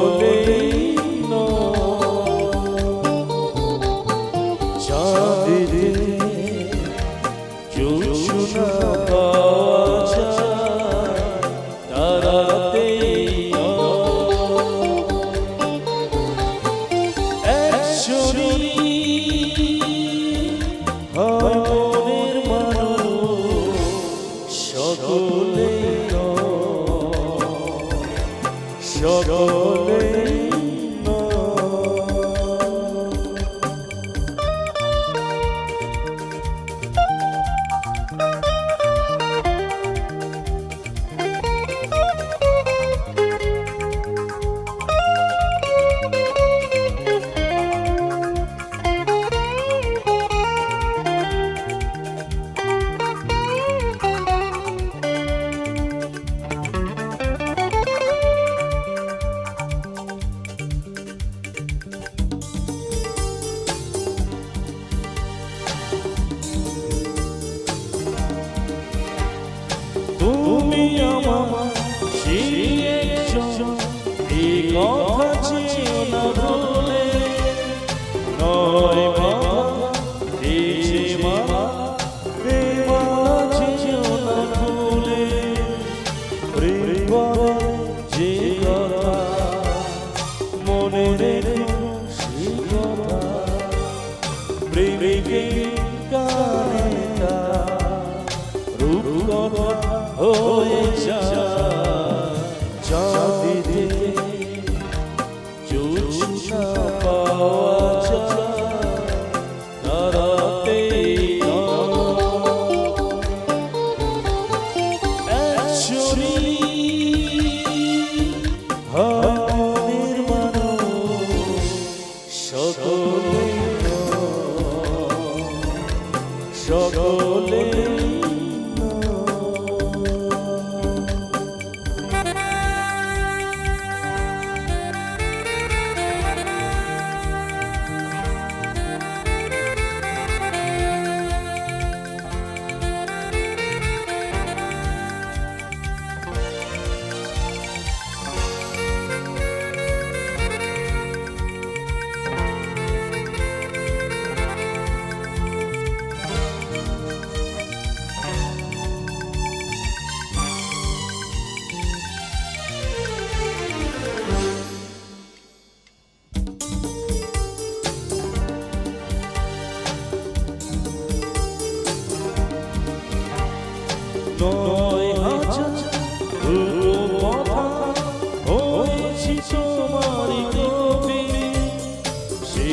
holy. সকলে সকলে হৃদয় আছা কথা হয়েছি তোমার কবি। সে